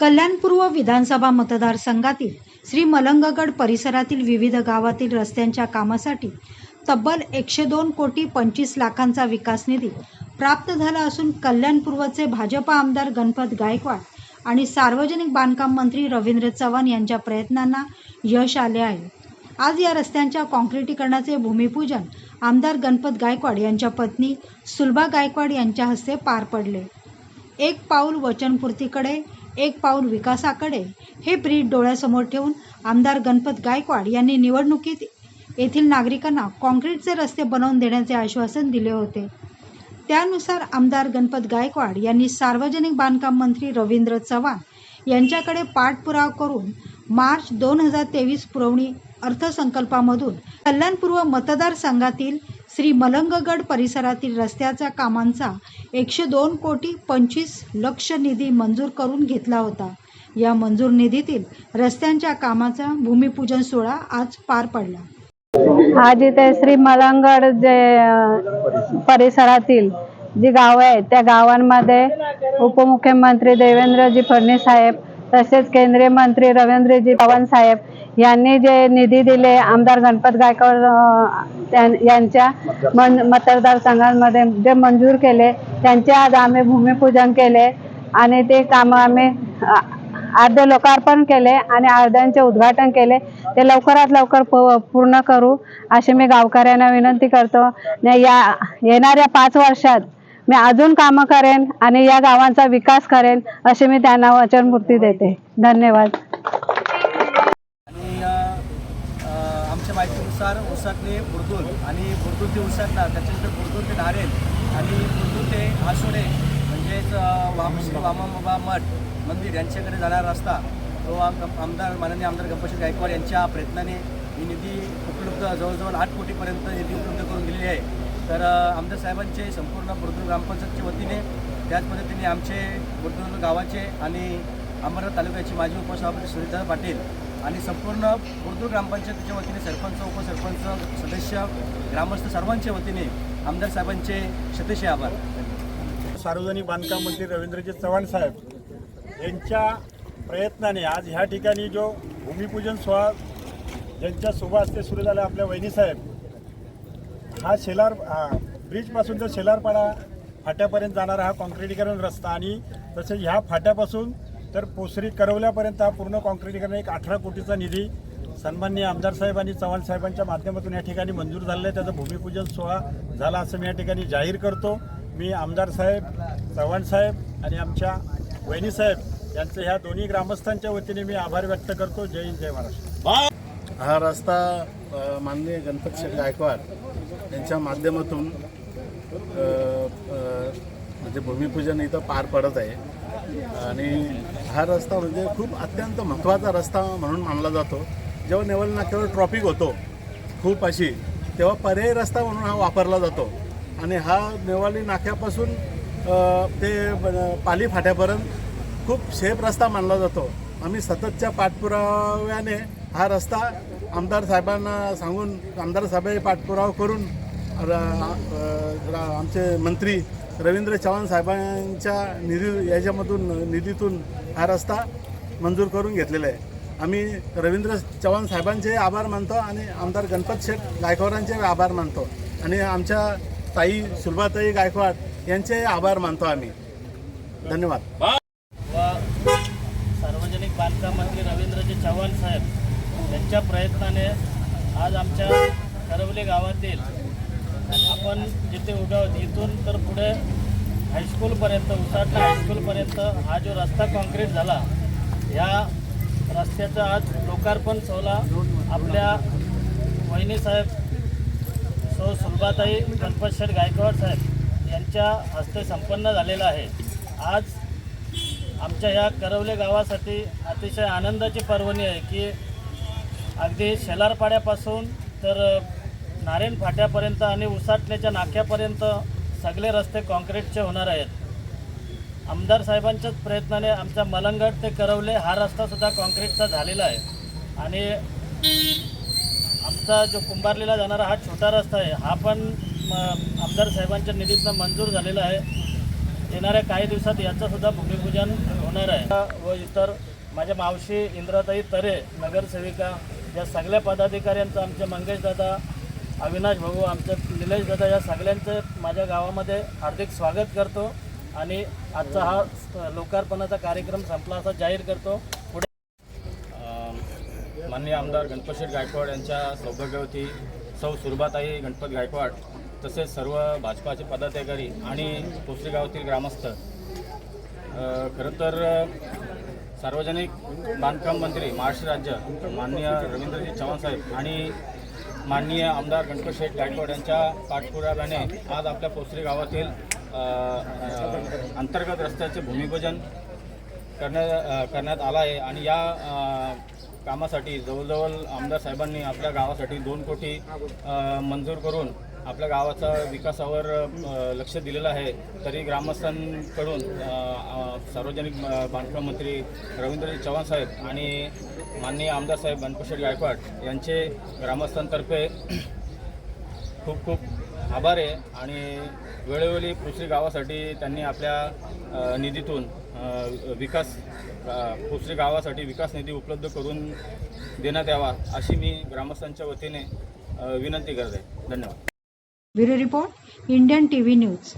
कल्याणपूर्व विधानसभा मतदारसंघातील श्री मलंगगड परिसरातील विविध गावातील रस्त्यांच्या कामासाठी तब्बल एकशे दोन कोटी पंचवीस लाखांचा विकास निधी प्राप्त झाला असून कल्याणपूर्वचे भाजपा आमदार गणपत गायकवाड आणि सार्वजनिक बांधकाम मंत्री रवींद्र चव्हाण यांच्या प्रयत्नांना यश आले आहे. आज या रस्त्यांच्या काँक्रिटीकरणाचे भूमिपूजन आमदार गणपत गायकवाड यांच्या पत्नी सुलभा गायकवाड यांच्या हस्ते पार पडले. एक पाऊल वचनपूर्तीकडे एक पाऊल विकासाकडे. हे ब्रीद डोळ्यासमोर ठेवून आमदार गणपत गायकवाड यांनी निवडणुकीत येथील नागरिकांना काँक्रीटचे रस्ते बनवून देण्याचे आश्वासन दिले होते. त्यानुसार आमदार गणपत गायकवाड यांनी सार्वजनिक बांधकाम मंत्री रवींद्र चव्हाण यांच्याकडे पाठपुरावा करून मार्च दोन हजार तेवीस पुरवणी अर्थसंकल्पामधून कल्याणपूर्व मतदारसंघातील श्री मलंगगड परिसरातील रस्त्याच्या कामांचा एकशे दोन कोटी पंचवीस लक्ष निधी मंजूर करून घेतला होता. या मंजूर निधीतील रस्त्यांच्या कामाचा भूमिपूजन सोहळा आज पार पडला. आज इथे श्री मलंगड जे परिसरातील जी गावं आहेत त्या गावांमध्ये उपमुख्यमंत्री देवेंद्रजी फडणवीस साहेब तसेच केंद्रीय मंत्री रवींद्रजी पवन साहेब यांनी जे निधी दिले आमदार गणपत गायकवाड त्यां- यांच्या मन मतदारसंघांमध्ये जे मंजूर केले त्यांचे आज आम्ही भूमिपूजन केले आणि ते कामं आम्ही अ, अर्धे लोकार्पण केले आणि अर्ध्यांचे उद्घाटन केले. ते लवकरात लवकर पूर्ण करू अशी मी गावकऱ्यांना विनंती करतो. या येणाऱ्या पाच वर्षात मी अजून कामं करेन आणि या गावांचा विकास करेन अशी मी त्यांना वचनपूर्ती देते. धन्यवाद. आणि आमच्या माहितीनुसार उसातले बुरदूल आणि बुरदूल ते उसातला त्याच्यानंतर बुरदूल ते धारेल आणि बुरदूल ते आसोडे म्हणजेच अ, वामाबाबा मठ मंदिर यांच्याकडे जाणारा रस्ता तो आमदार माननीय आमदार गप्पाशी गायकवाड यांच्या प्रयत्नाने ही निधी उपलब्ध जवळजवळ आठ कोटीपर्यंत निधी उपलब्ध करून दिलेली आहे. तर आमदार साहेबांचे संपूर्ण बुरदूल ग्रामपंचायतच्या वतीने त्याच पद्धतीने आमचे बुरदूल गावाचे आणि अंबरनाथ तालुक्याचे माजी उपसभापती सुरेशदादा पाटील आणि संपूर्ण बुरदूर ग्रामपंचायतीच्या वतीने सरपंच उपसरपंच सदस्य ग्रामस्थ सर्वांच्या वतीने आमदार साहेबांचे सदस्य आभार. सार्वजनिक बांधकाम मंत्री रवींद्रजी चव्हाण साहेब यांच्या प्रयत्नाने आज ह्या ठिकाणी जो भूमिपूजन सोहळा ज्यांच्या सुभाष ते सुरू झाला आपल्या वहिनीसाहेब हा शेलार हा ब्रिजपासून जर शेलारपाडा फाट्यापर्यंत जाणारा हा काँक्रिटीकरण रस्ता आणि तसेच ह्या फाट्यापासून तर पोसरी करवल्यापर्यंत हा पूर्ण काँक्रिटीकरण एक अठरा कोटीचा निधी सन्माननीय आमदार साहेब आणि चव्हाण साहेबांच्या माध्यमातून या ठिकाणी मंजूर झालेला आहे. त्याचं भूमिपूजन सोहळा झाला असं मी या ठिकाणी जाहीर करतो. मी आमदार साहेब चव्हाण साहेब आणि आमच्या वहिनी साहेब यांचं ह्या दोन्ही ग्रामस्थांच्या वतीने मी आभार व्यक्त करतो. जय हिंद जय महाराष्ट्र. हा रस्ता माननीय गणपत शेठ गायकवाड यांच्या माध्यमातून म्हणजे भूमिपूजन इथं पार पडत आहे. आणि हा रस्ता म्हणजे खूप अत्यंत महत्त्वाचा रस्ता म्हणून मानला जातो. जेव्हा नेवल नाक्यावर ट्रॉफिक होतो खूप अशी तेव्हा पर्यायी रस्ता म्हणून हा वापरला जातो. आणि हा नेवाली नाक्यापासून ते पाली फाट्यापर्यंत खूप सेफ रस्ता मानला जातो. आम्ही सततच्या पाठपुराव्याने हा रस्ता आमदार साहेबांना सांगून आमदार साहेब पाठपुरावा करून आमचे मंत्री रवींद्र चव्हाण साहेबांच्या निधी याच्यामधून निधीतून हा रस्ता मंजूर करून घेतलेला आहे. आम्ही रवींद्र चव्हाण साहेबांचे आभार मानतो आणि आमदार गणपत शेठ गायकवाडांचे आभार मानतो. आणि आमच्या ताई सुलभाताई गायकवाड यांचे आभार मानतो आम्ही. धन्यवाद व सार्वजनिक बांधकाम मंत्री रवींद्रजी चव्हाण साहेब यांच्या प्रयत्नाने आज आमच्या करवले गावातील आपण जिथे उभे आहोत इथून तर पुढे हायस्कूलपर्यंत उसाटला हायस्कूलपर्यंत हा जो रस्ता कॉन्क्रीट झाला ह्या रस्त्याचा आज लोकार्पण सोहळा आपल्या वहिनीसाहेब सो सुलभाताई गणपत शेठ गायकवाड साहेब यांच्या हस्ते संपन्न झालेला आहे. आज आमच्या ह्या करवले गावासाठी अतिशय आनंदाची पर्वणी आहे की अगदी शेलारपाड्यापासून तर नारायण फाट्यापर्यंत आणि उसाटण्याच्या नाक्यापर्यंत सगळे रस्ते कॉन्क्रीटचे होणार आहेत. आमदार साहेबांच्याच प्रयत्नाने आमच्या मलंगड ते करवले हा रस्तासुद्धा कॉन्क्रीटचा झालेला आहे. आणि आमचा जो कुंभारलीला जाणारा हा छोटा रस्ता आहे हा पण म, आमदार साहेबांच्या निधीतनं मंजूर झालेला आहे. येणाऱ्या काही दिवसात याचंसुद्धा भूमिपूजन होणार आहे. व इतर माझ्या मावशी इंद्राताई तरे नगरसेविका या सगळ्या पदाधिकाऱ्यांचं आमचे मंगेश दादा अविनाश भाऊ आमचे निलेश दादा या सगळ्यांचं माझ्या गावामध्ये हार्दिक स्वागत करतो आणि आजचा हा स- लोकार्पणाचा कार्यक्रम संपला असा जाहीर करतो. पुढे माननीय आमदार गणपतशेठ गायकवाड यांच्या सौभाग्यवती सौ सुरभाताई गणपत गायकवाड तसेच सर्व भाजपाचे पदाधिकारी आणि पोसरी गावातील ग्रामस्थ. खरं तर सार्वजनिक बांधकाम मंत्री महाराष्ट्र राज्य माननीय रवींद्रजी चव्हाण साहेब आणि माननीय आमदार गणपतशेठ गायकवाड यांच्या पाठपुराव्याने आज आपल्या पोसरी गावातील अंतर्गत रस्त्याचे भूमिपूजन करण्यात करण्यात आला आहे आणि या कामासाठी जवळजवळ आमदार साहेबांनी आपल्या गावासाठी दोन कोटी मंजूर करून आपल्या गावाचा विकासावर लक्ष दिलेलं आहे. तरी ग्रामस्थांकडून सार्वजनिक बांधकाम मंत्री रवींद्रजी चव्हाण साहेब आणि माननीय आमदार साहेब गणपतशेठ गायकवाड यांचे ग्रामस्थांतर्फे खूप खूप आभार आहे. आणि वेळोवेळी पुसरी गावासाठी त्यांनी आपल्या निधीतून विकास पुसरी गावासाठी विकास निधी उपलब्ध करून देण्यात यावा अशी मी ग्रामस्थांच्या वतीने विनंती करत. आहे धन्यवाद. bureau report Indian T V news